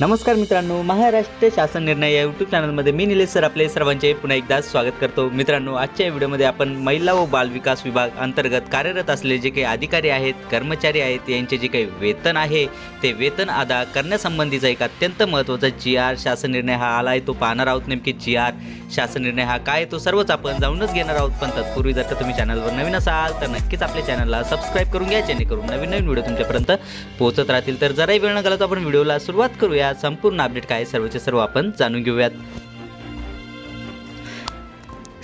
नमस्कार मित्रांनो महाराष्ट्र शासन निर्णय या यूट्यूब चॅनलमध्ये मी निलेश सर आपले सर्वांचे पुन्हा एकदा स्वागत करतो. मित्रांनो आजच्या व्हिडिओमध्ये आपण महिला व बाल विकास विभाग अंतर्गत कार्यरत असलेले जे काही अधिकारी आहेत कर्मचारी आहेत यांचे जे काही वेतन आहे ते वेतन अदा करण्यासंबंधीचा एक अत्यंत महत्त्वाचा जी आर शासन निर्णय हा आला आहे तो पाहणार आहोत नेमकी जी आर शासन निर्णय हा काय तो सर्वच आपण जाऊनच घेणार आहोत. पण तत्पूर्वी जर का तुम्ही चॅनलवर नवीन असाल तर नक्कीच आपल्या चॅनलला सबस्क्राईब करून घ्या जेणेकरून नवीन नवीन व्हिडिओ तुमच्यापर्यंत पोहोचत राहतील. तर जराही वेळ न घालवता आपण व्हिडिओला सुरुवात करूया. संपूर्ण अपडेट काय आहे सर्वचे सर्व आपण जाणून घेऊयात.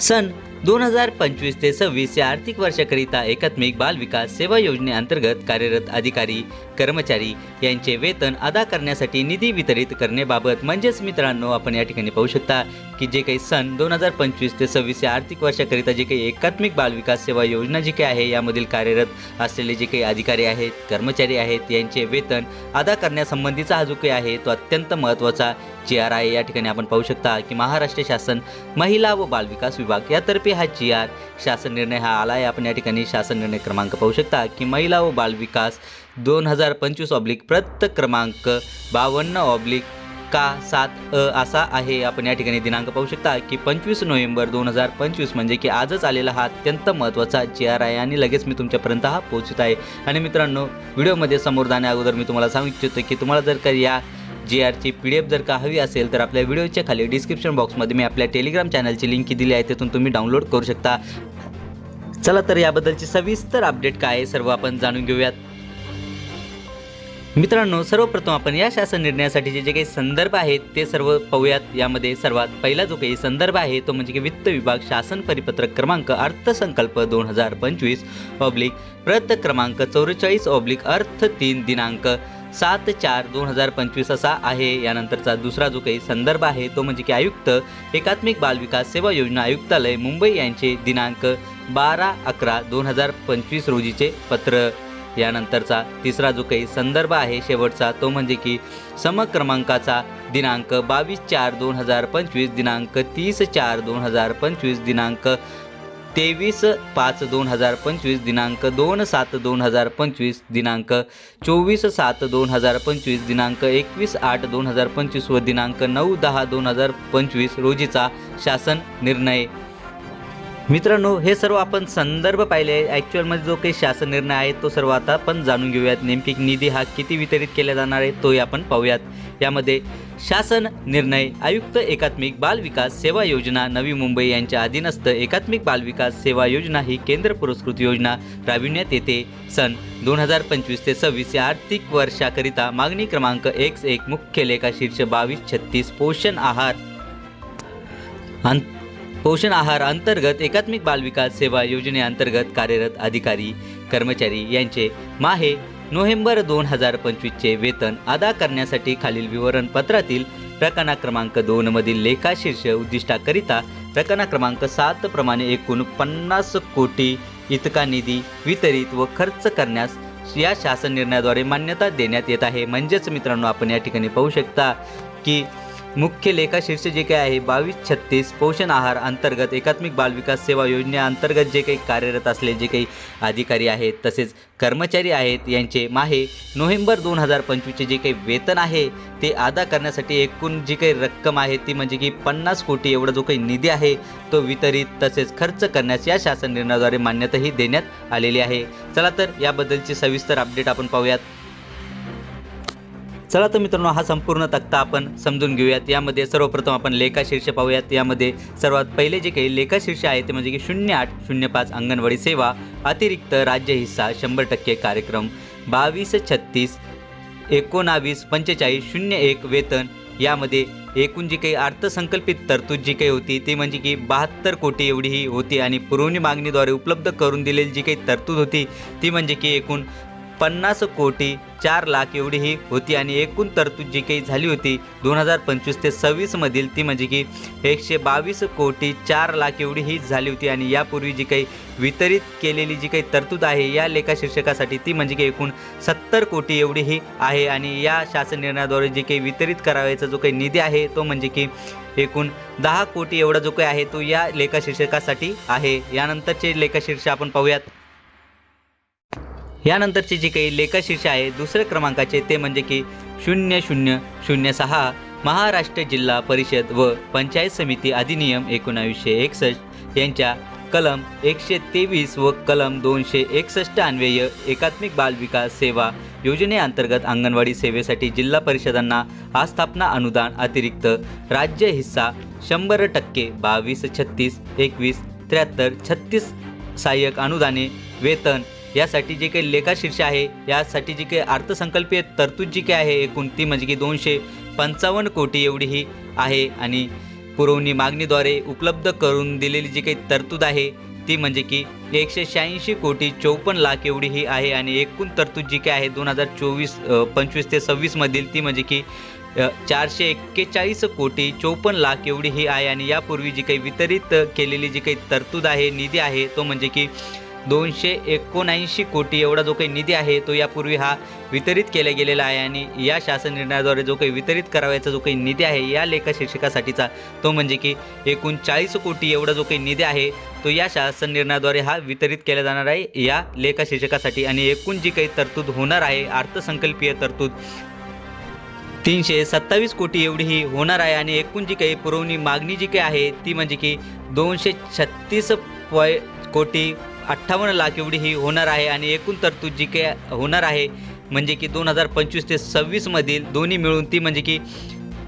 सन दोन हजार पंचवीस ते सव्वीस या आर्थिक वर्षाकरिता एकात्मिक बाल विकास सेवा योजनेअंतर्गत कार्यरत अधिकारी कर्मचारी यांचे वेतन अदा करण्यासाठी निधी वितरित करण्याबाबत म्हणजेच मित्रांनो आपण या ठिकाणी पाहू शकता की जे काही सन दोन हजार पंचवीस ते सव्वीस या आर्थिक वर्षाकरिता जे काही एकात्मिक बाल विकास सेवा योजना जी काही आहे यामधील कार्यरत असलेले जे काही अधिकारी आहेत कर्मचारी आहेत यांचे वेतन अदा करण्यासंबंधीचा हा जो काही आहे तो अत्यंत महत्त्वाचा जी आर आहे या ठिकाणी आपण पाहू शकता की महाराष्ट्र शासन महिला व बालविकास विभाग यातर्फे हा जी आर शासन निर्णय हा आला आहे आपण या ठिकाणी शासन निर्णय क्रमांक पाहू शकता की महिला व बालविकास दोन हजार पंचवीस ऑब्लिक प्रत क्रमांक बावन्न ऑब्लिक का सात अ असा आहे. आपण या ठिकाणी दिनांक पाहू शकता की पंचवीस नोव्हेंबर दोन हजार पंचवीस म्हणजे की आजच आलेला हा अत्यंत महत्त्वाचा जी आर आहे आणि लगेच मी तुमच्यापर्यंत हा पोहोचत आहे. आणि मित्रांनो व्हिडिओमध्ये समोर जाण्या अगोदर मी तुम्हाला सांगू इच्छितो की तुम्हाला जर का या जी आरची पी डी एफ जर का हवी असेल तर आपल्या व्हिडिओच्या खाली डिस्क्रिप्शन बॉक्समध्ये मी आपल्या टेलिग्राम चॅनलची लिंक दिली आहे तिथून तुम्ही डाउनलोड करू शकता. चला तर याबद्दलची सविस्तर अपडेट काय आहे सर्व आपण जाणून घेऊयात. मित्रांनो सर्वप्रथम आपण या शासन निर्णयासाठीचे जे काही संदर्भ आहेत ते सर्व पाहूयात. यामध्ये सर्वात पहिला जो काही संदर्भ आहे तो म्हणजे की वित्त विभाग शासन परिपत्रक क्रमांक अर्थसंकल्प दोन हजार पंचवीस ऑब्लिक प्रत क्रमांक चौवेचाळीस ऑब्लिक अर्थ तीन दिनांक. सात चार दोन हजार पंचवीस असा आहे. यानंतरचा दुसरा जो काही संदर्भ आहे तो म्हणजे की आयुक्त एकात्मिक बाल विकास सेवा योजना आयुक्तालय मुंबई यांचे दिनांक बारा अकरा दोन हजार पंचवीस रोजीचे पत्र. यानंतरचा तिसरा जो काही संदर्भ आहे शेवटचा तो म्हणजे की समक्रमांकाचा दिनांक बावीस चार दोन हजार पंचवीस दिनांक तीस चार दोन हजार पंचवीस दिनांक तेवीस पाच दोन हजार पंचवीस दिनांक दोन सात दोन हजार पंचवीस दिनांक चोवीस सात दोन हजार पंचवीस दिनांक एकवीस आठ दोन हजार पंचवीस व दिनांक नऊ दहा दोन हजार पंचवीस रोजीचा शासन निर्णय. मित्रांनो हे सर्व आपण संदर्भ पाहिले. ॲक्च्युअलमध्ये जो काही शासन निर्णय आहे तो सर्व आता आपण जाणून घेऊयात. नेमकी निधी हा किती वितरित केला जाणार आहे तोही आपण पाहूयात. यामध्ये शासन निर्णय आयुक्त एकात्मिक बाल विकास सेवा योजना नवी मुंबई यांच्या अधीनस्थ एकात्मिक बाल विकास सेवा योजना ही केंद्र पुरस्कृत योजना राबविण्यात येते. सन दोन हजार पंचवीस ते सव्वीस या आर्थिक वर्षाकरिता मागणी क्रमांक एक एक मुख्य लेखा शीर्ष बावीस छत्तीस पोषण आहार. पोषण आहार अंतर्गत एकात्मिक बालविकास सेवा योजनेअंतर्गत कार्यरत अधिकारी कर्मचारी यांचे माहे नोव्हेंबर दोन हजार पंचवीसचे वेतन अदा करण्यासाठी खालील विवरणपत्रातील प्रकरणा क्रमांक दोनमधील लेखाशीर्ष उद्दिष्टाकरिता प्रकरणा क्रमांक सात प्रमाणे एकूण पन्नास कोटी इतका निधी वितरित व खर्च करण्यास या शासन निर्णयाद्वारे मान्यता देण्यात येत आहे. म्हणजेच मित्रांनो आपण या ठिकाणी पाहू शकता की मुख्य लेखाशीर्ष जे काही आहे बावीस छत्तीस पोषण आहार अंतर्गत एकात्मिक बालविकास सेवा योजनेअंतर्गत जे काही कार्यरत असले जे काही अधिकारी आहेत तसेच कर्मचारी आहेत यांचे माहे नोव्हेंबर दोन हजार पंचवीसचे जे काही वेतन आहे ते अदा करण्यासाठी एकूण जी काही रक्कम आहे ती म्हणजे की पन्नास कोटी एवढा जो काही निधी आहे तो वितरित तसेच खर्च करण्यास या शासन निर्णयाद्वारे मान्यताही देण्यात आलेली आहे. चला तर याबद्दलची सविस्तर अपडेट आपण पाहूयात. चला तर मित्रांनो हा संपूर्ण तक्ता आपण समजून घेऊयात. यामध्ये सर्वप्रथम आपण लेखाशीर्ष पाहूयात. यामध्ये सर्वात पहिले जे काही लेखाशीर्ष आहे ते म्हणजे की शून्य आठ शून्य पाच अंगणवाडी सेवा अतिरिक्त राज्य हिस्सा शंभर टक्के कार्यक्रम बावीस छत्तीस एकोणावीस पंचेचाळीस शून्य एक वेतन यामध्ये एकूण जी काही अर्थसंकल्पित तरतूद जी काही होती ती म्हणजे की बहात्तर कोटी एवढी ही होती आणि पुरवणी मागणीद्वारे उपलब्ध करून दिलेली जी काही तरतूद होती ती म्हणजे की एकूण पन्नास कोटी चार लाख एवढी ही होती आणि एकूण तरतूद जी काही झाली होती दोन हजार पंचवीस ते सव्वीसमधील ती म्हणजे की एकशे बावीस कोटी चार लाख एवढी ही झाली होती आणि यापूर्वी जी काही वितरित केलेली जी काही तरतूद आहे या लेखा शीर्षकासाठी ती म्हणजे की एकूण सत्तर कोटी एवढी ही आहे आणि या शासन निर्णयाद्वारे जे काही वितरित करावायचा जो काही निधी आहे तो म्हणजे की एकूण दहा कोटी एवढा जो काही आहे तो या लेखा शीर्षकासाठी आहे. यानंतरचे लेखा शीर्ष आपण पाहूयात. यानंतरचे जे काही लेखाशीर्ष आहे दुसऱ्या क्रमांकाचे ते म्हणजे की शून्य शून्य शून्य सहा महाराष्ट्र जिल्हा परिषद व पंचायत समिती अधिनियम एकोणावीसशे एकसष्ट यांच्या कलम एकशे तेवीस व कलम दोनशे एकसष्ट अन्वय एकात्मिक बाल विकास सेवा योजनेअंतर्गत अंगणवाडी सेवेसाठी जिल्हा परिषदांना आस्थापना अनुदान अतिरिक्त राज्य हिस्सा शंभर टक्के बावीस छत्तीस एकवीस त्र्याहत्तर छत्तीस सहाय्यक अनुदाने वेतन यासाठी जे काही लेखाशीर्ष आहे यासाठी जी काही अर्थसंकल्पीय तरतूद जी काही आहे एकूण ती म्हणजे की दोनशे पंचावन्न कोटी एवढी ही आहे आणि पुरवणी मागणीद्वारे उपलब्ध करून दिलेली जी काही तरतूद आहे ती म्हणजे की एकशे शहाऐंशी कोटी चौपन्न लाख एवढी ही आहे आणि एकूण तरतूद जी काही आहे दोन हजार चोवीस पंचवीस ते सव्वीसमधील ती म्हणजे की चारशे एक्केचाळीस कोटी चौपन्न लाख एवढी ही आहे आणि यापूर्वी जी काही वितरित केलेली जी काही तरतूद आहे निधी आहे तो म्हणजे की दोनशे एकोणऐंशी कोटी एवढा जो काही निधी आहे तो यापूर्वी हा वितरित केला गेलेला आहे आणि या शासन निर्णयाद्वारे जो काही वितरित करावायचा जो काही निधी आहे या लेखा शिक्षकासाठीचा तो म्हणजे की एकूण चाळीस कोटी एवढा जो काही निधी आहे तो या शासन निर्णयाद्वारे हा वितरित केला जाणार आहे या लेखा शिक्षकासाठी आणि एकूण जी काही तरतूद होणार आहे अर्थसंकल्पीय तरतूद तीनशे सत्तावीस कोटी एवढी ही होणार आहे आणि एकूण जी काही पुरवणी मागणी जी काही आहे ती म्हणजे की दोनशे छत्तीस पॉय कोटी अठ्ठावन्न लाख एवढी ही होणार आहे आणि एकूण तरतूद जी काही होणार आहे म्हणजे की दोन हजार पंचवीस ते सव्वीसमधील दोन्ही मिळून ती म्हणजे की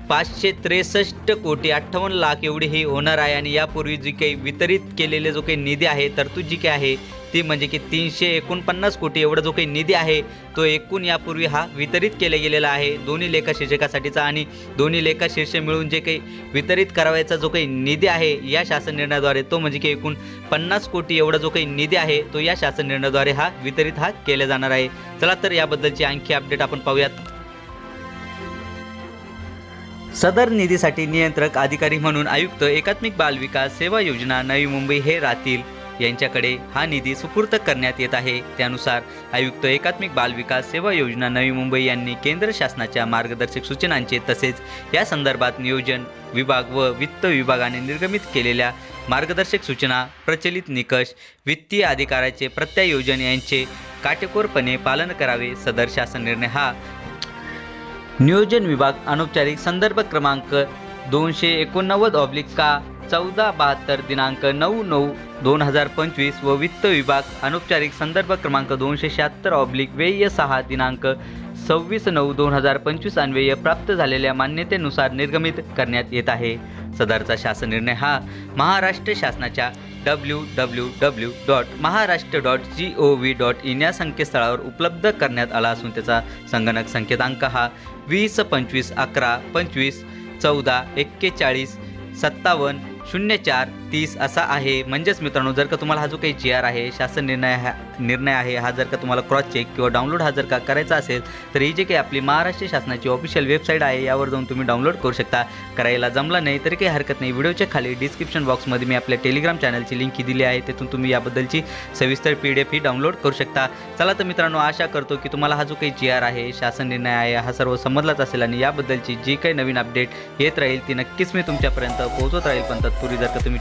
पाचशे त्रेसष्ट कोटी अठ्ठावन्न लाख एवढी ही होणार आहे आणि यापूर्वी जी काही वितरित केलेले जो काही निधी आहे तरतूद जी काही आहे ती म्हणजे की तीनशे एकोणपन्नास कोटी एवढा जो काही निधी आहे तो एकूण यापूर्वी हा वितरित केला गेलेला आहे दोन्ही लेखाशीर्षकासाठीचा आणि दोन्ही लेखाशीर्ष मिळून जे काही वितरित करावायचा जो काही निधी आहे या शासन निर्णयाद्वारे तो म्हणजे की एकूण पन्नास कोटी एवढा जो काही निधी आहे तो या शासन निर्णयाद्वारे हा वितरित हा केला जाणार आहे. चला तर याबद्दलची आणखी अपडेट आपण पाहूयात. सदर निधीसाठी नियंत्रक अधिकारी म्हणून आयुक्त एकात्मिक बाल विकास सेवा योजना नवी मुंबई हे राहतील. यांच्याकडे हा निधी सुपूर्त करण्यात येत आहे. त्यानुसार आयुक्त एकात्मिक बाल विकास सेवा योजना नवी मुंबई यांनी केंद्र शासनाच्या मार्गदर्शक सूचनांचे तसेच या संदर्भात नियोजन विभाग व वित्त विभागाने निर्गमित केलेल्या मार्गदर्शक सूचना प्रचलित निकष वित्तीय अधिकाराचे प्रत्यायोजन यांचे काटेकोरपणे पालन करावे सदर शासन निर्णय हा नियोजन विभाग अनौपचारिक संदर्भ क्रमांक दोनशे एकोणनव्वद ऑब्लिक का चौदा बहात्तर दिनांक नऊ नऊ दोन हजार पंचवीस व वित्त विभाग अनौपचारिक संदर्भ क्रमांक दोनशे शहात्तर ऑब्लिक व्यय सहा दिनांक सव्वीस नऊ दोन हजार पंचवीस अन्वय प्राप्त झालेल्या मान्यतेनुसार निर्गमित करण्यात येत आहे. सदरचा शासन निर्णय हा महाराष्ट्र शासनाच्या W W W dot Maharashtra dot G O V dot in या संकेतस्थळावर उपलब्ध करण्यात आला असून त्याचा संगणक संकेतांक हा वीस पंचवीस अकरा पंचवीस चौदा एक्केचाळीस सत्तावन्न शून्य चार तीस असा आहे. म्हणजेच मित्रांनो जर का तुम्हाला हा जो काही जी आर आहे शासन निर्णय हा निर्णय आहे हा जर का तुम्हाला क्रॉस चेक किंवा डाउनलोड हा जर का करायचा असेल तर ही जी काही आपली महाराष्ट्र शासनाची ऑफिशियल वेबसाईट आहे यावर जाऊन तुम्ही डाउनलोड करू शकता. करायला जमलं नाही तरी काही हरकत नाही. व्हिडिओच्या खाली डिस्क्रिप्शन बॉक्समध्ये मी आपल्या टेलिग्राम चॅनलची लिंक ही दिली आहे. तिथून तुम्ही याबद्दलची सविस्तर पी डी एफ ही डाउनलोड करू शकता. चला तर मित्रांनो आशा करतो की तुम्हाला हा जो काही जी आर आहे शासन निर्णय आहे हा सर्व समजलाच असेल आणि याबद्दलची जी काही नवीन अपडेट येत राहील ती नक्कीच मी तुमच्यापर्यंत पोहोचत राहील. पण तत्पूर्वी जर का तुम्ही